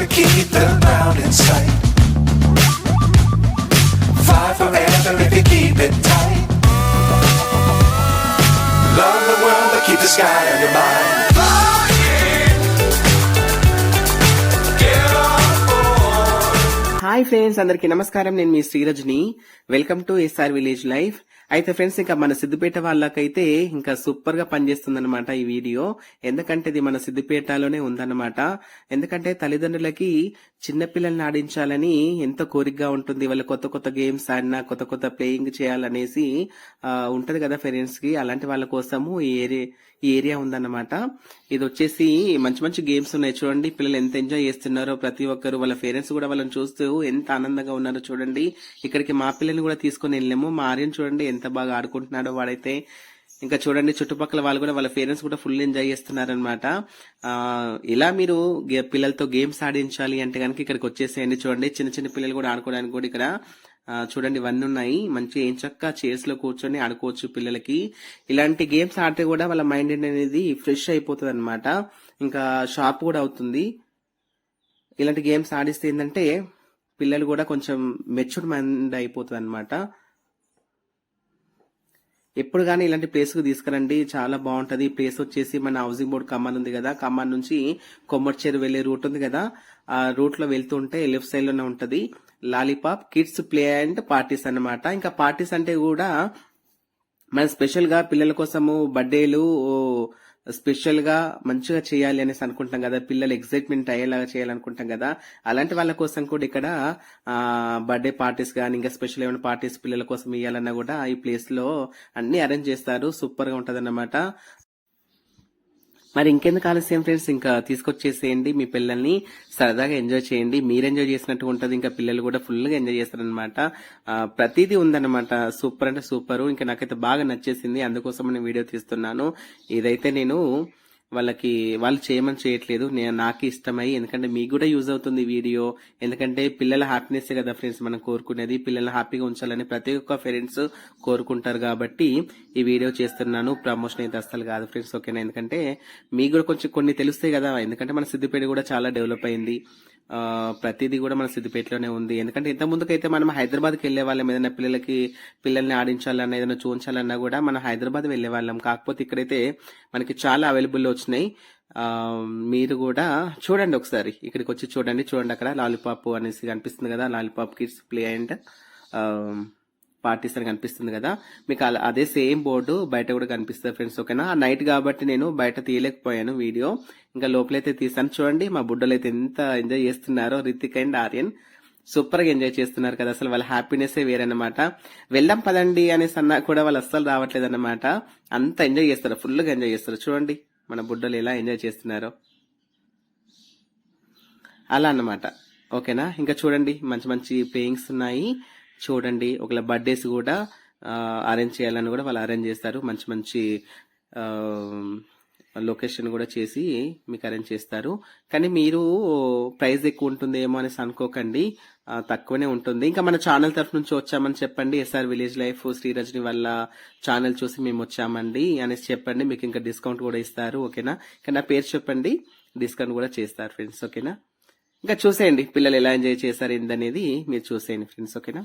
Be to keep the ground in sight. Fly forever if you keep it tight. Love the world, but keep the sky on your mind. Hi friends అందరికీ నమస్కారం నేను మీ Srirajni welcome to SR village life అయితే friends ఇంకా మన సిద్దిపేట వాళ్ళకైతే ఇంకా సూపర్గా పనిచేస్తుంది ఈ వీడియో. ఎందుకంటే ఇది మన సిద్దిపేటలోనే ఉందన్నమాట. ఎందుకంటే తల్లిదండ్రులకి చిన్నపిల్లల్ని ఆడించాలని ఎంత కోరికగా ఉంటుంది. వాళ్ళ కొత్త కొత్త గేమ్స్ ఆడినా కొత్త కొత్త ప్లేయింగ్ చేయాలనేసి ఉంటది కదా పేరెంట్స్కి అలాంటి వాళ్ళ కోసము ఈ ఏరియా ఈ ఏరియా ఉందన్నమాట. ఇది వచ్చేసి మంచి మంచి గేమ్స్ ఉన్నాయి. చూడండి పిల్లలు ఎంత ఎంజాయ్ చేస్తున్నారో ప్రతి ఒక్కరు వాళ్ళ పేరెంట్స్ కూడా వాళ్ళని చూస్తూ ఎంత ఆనందంగా ఉన్నారో చూడండి. ఇక్కడికి మా పిల్లల్ని కూడా తీసుకొని వెళ్ళాము మా ఆర్యన్ చూడండి ఎంత బాగా ఆడుకుంటున్నాడో వాడైతే. ఇంకా చూడండి చుట్టుపక్కల వాళ్ళు కూడా వాళ్ళ పేరెంట్స్ కూడా ఫుల్ ఎంజాయ్ చేస్తున్నారనమాట ఇలా మీరు గే- పిల్లలతో గేమ్స్ ఆడించాలి అంటే కనుక ఇక్కడికి వచ్చేసేయండి. చూడండి చిన్న చిన్న పిల్లలు కూడా ఆడుకోవడానికి కూడా ఇక్కడ చూడండి ఇవన్నీ ఉన్నాయి. మంచి ఏం చక్క చైర్స్లో కూర్చొని ఆడుకోవచ్చు పిల్లలకి. ఇలాంటి గేమ్స్ ఆడితే కూడా వాళ్ళ మైండ్ అనేది ఫ్రెష్ అయిపోతుంది అనమాట ఇంకా షార్ప్ కూడా అవుతుంది. ఇలాంటి గేమ్స్ ఆడిస్తే ఏంటంటే పిల్లలు కూడా కొంచెం మెచ్యూర్ మైండ్ అయిపోతుంది అనమాట ఎప్పుడు కానీ ఇలాంటి ప్లేస్కి తీసుకురండి. చాలా బాగుంటుంది. ఈ ప్లేస్ వచ్చేసి మన హౌసింగ్ బోర్డ్ కమాన్ ఉంది కదా. కమాన్ నుంచి కొమ్మర్చేరు వెళ్ళే రూట్ ఉంది కదా. ఆ రూట్లో వెళ్తుంటే left సైడ్లోనే lollipop kids play and parties అన్నమాట. ఇంకా పార్టీస్ అంటే కూడా మన స్పెషల్గా పిల్లల కోసము బర్త్డేలు స్పెషల్గా మంచిగా చేయాలి అనేసి అనుకుంటాం కదా. పిల్లలు ఎక్సైట్మెంట్ అయ్యేలాగా చేయాలనుకుంటాం కదా. అలాంటి వాళ్ళ కోసం కూడా ఇక్కడ బర్త్డే పార్టీస్ కానీ ఇంకా స్పెషల్ ఏమైనా పార్టీస్ పిల్లల కోసం ఇవ్వాలన్నా కూడా ఈ ప్లేస్లో అన్ని అరేంజ్ చేస్తారు. సూపర్గా ఉంటది మరి ఇంకెందుకు ఆలస్యం ఫ్రెండ్స్ ఇంకా తీసుకొచ్చేసేయండి మీ పిల్లల్ని సరదాగా ఎంజాయ్ చేయండి. మీరు ఎంజాయ్ చేసినట్టు ఉంటుంది. ఇంకా పిల్లలు కూడా ఫుల్గా ఎంజాయ్ చేస్తారనమాట ప్రతిదీ ఉందన్నమాట. సూపర్ అంటే సూపర్. ఇంకా నాకైతే బాగా నచ్చేసింది. అందుకోసం నేను వీడియో తీస్తున్నాను. ఇదైతే నేను వాళ్ళకి వాళ్ళు చేయమని చేయట్లేదు. నేను నాకు ఇష్టమై ఎందుకంటే మీకు కూడా యూజ్ అవుతుంది ఈ వీడియో. ఎందుకంటే పిల్లల హ్యాపీనెస్ కదా ఫ్రెండ్స్ మనం కోరుకునేది. పిల్లల్ని హ్యాపీగా ఉంచాలని ప్రతి ఒక్క పేరెంట్స్ కోరుకుంటారు కాబట్టి ఈ వీడియో చేస్తున్నాను. ప్రమోషన్ అయితే అస్సలు కాదు ఫ్రెండ్స్ ఓకేనా ఎందుకంటే మీకు కూడా కొంచెం కొన్ని తెలుస్తాయి కదా. ఎందుకంటే మన సిద్దిపేట కూడా చాలా డెవలప్ అయింది. ప్రతిదీ కూడా మన సిద్దిపేటలోనే ఉంది. ఎందుకంటే ఇంత ముందుకైతే మనం హైదరాబాద్కి వెళ్ళే వాళ్ళం. ఏదైనా పిల్లలకి పిల్లల్ని ఆడించాలన్నా ఏదైనా చూపించాలన్నా కూడా మనం హైదరాబాద్ వెళ్ళే వాళ్ళం. కాకపోతే ఇక్కడైతే మనకి చాలా అవైలబుల్ వచ్చినాయి. మీరు కూడా చూడండి ఒకసారి. ఇక్కడికి వచ్చి చూడండి. చూడండి అక్కడ లాలీపాప్ అనేసి కనిపిస్తుంది కదా. Lollipop kids play and parties అని కనిపిస్తుంది కదా. మీకు అలా- అదే సేమ్ బోర్డు బయట కూడా కనిపిస్తుంది ఫ్రెండ్స్ ఓకేనా? ఆ నైట్ కాబట్టి నేను బయట తీయలేకపోయాను వీడియో. ఇంకా లోపలైతే తీసాను చూడండి మా బుడ్డలు అయితే ఎంత ఎంజాయ్ చేస్తున్నారో. రితిక్ అండ్ ఆర్యన్ సూపర్గా ఎంజాయ్ చేస్తున్నారు కదా. అసలు వాళ్ళ హ్యాపీనెస్ వేరన్నమాట. వెళ్దాం పదండి అనేసి అన్నా కూడా వాళ్ళు అస్సలు రావట్లేదు అనమాట అంత ఎంజాయ్ చేస్తారు. ఫుల్గా ఎంజాయ్ చేస్తారు. చూడండి మన బుడ్డలు ఎలా ఎంజాయ్ చేస్తున్నారో. అలా అన్నమాట. ఓకేనా? ఇంకా చూడండి మంచి మంచి పేయింగ్స్ ఉన్నాయి. చూడండి. ఒకవేళ బర్త్డేస్ కూడా అరేంజ్ చేయాలని కూడా వాళ్ళు అరేంజ్ చేస్తారు. మంచి మంచి లొకేషన్ కూడా చేసి మీకు అరేంజ్ చేస్తారు. కానీ మీరు ప్రైస్ ఎక్కువ ఉంటుందేమో అనేసి అనుకోకండి. తక్కువనే ఉంటుంది. ఇంకా మన ఛానల్ తరఫు నుంచి వచ్చామని చెప్పండి. ఎస్ఆర్ విలేజ్ లైఫ్ శ్రీరజని వల్ల ఛానల్ చూసి మేము వచ్చామండి అనేసి చెప్పండి. మీకు ఇంకా డిస్కౌంట్ కూడా ఇస్తారు. ఓకేనా? కానీ నా పేరు చెప్పండి. డిస్కౌంట్ కూడా చేస్తారు ఫ్రెండ్స్ ఓకేనా? ఇంకా చూసేయండి. పిల్లలు ఎలా ఎంజాయ్ చేశారు ఏంటనేది మీరు చూసేయండి ఫ్రెండ్స్ ఓకేనా?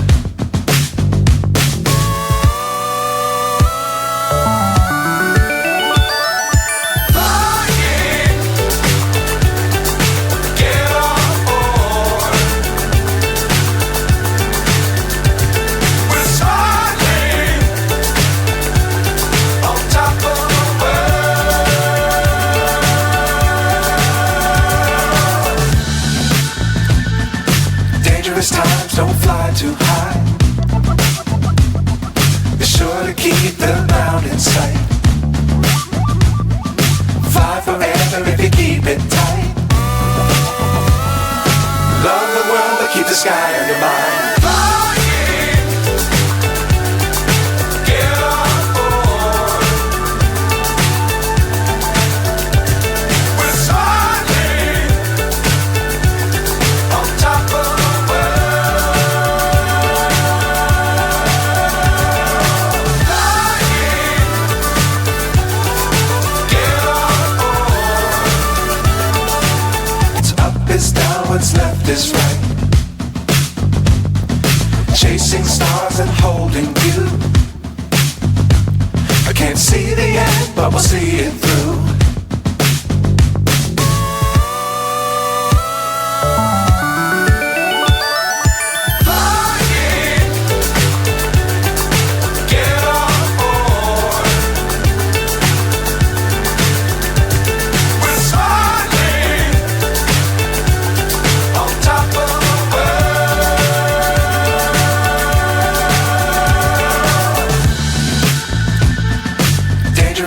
they're bound in sight. See the end, but we'll see it through.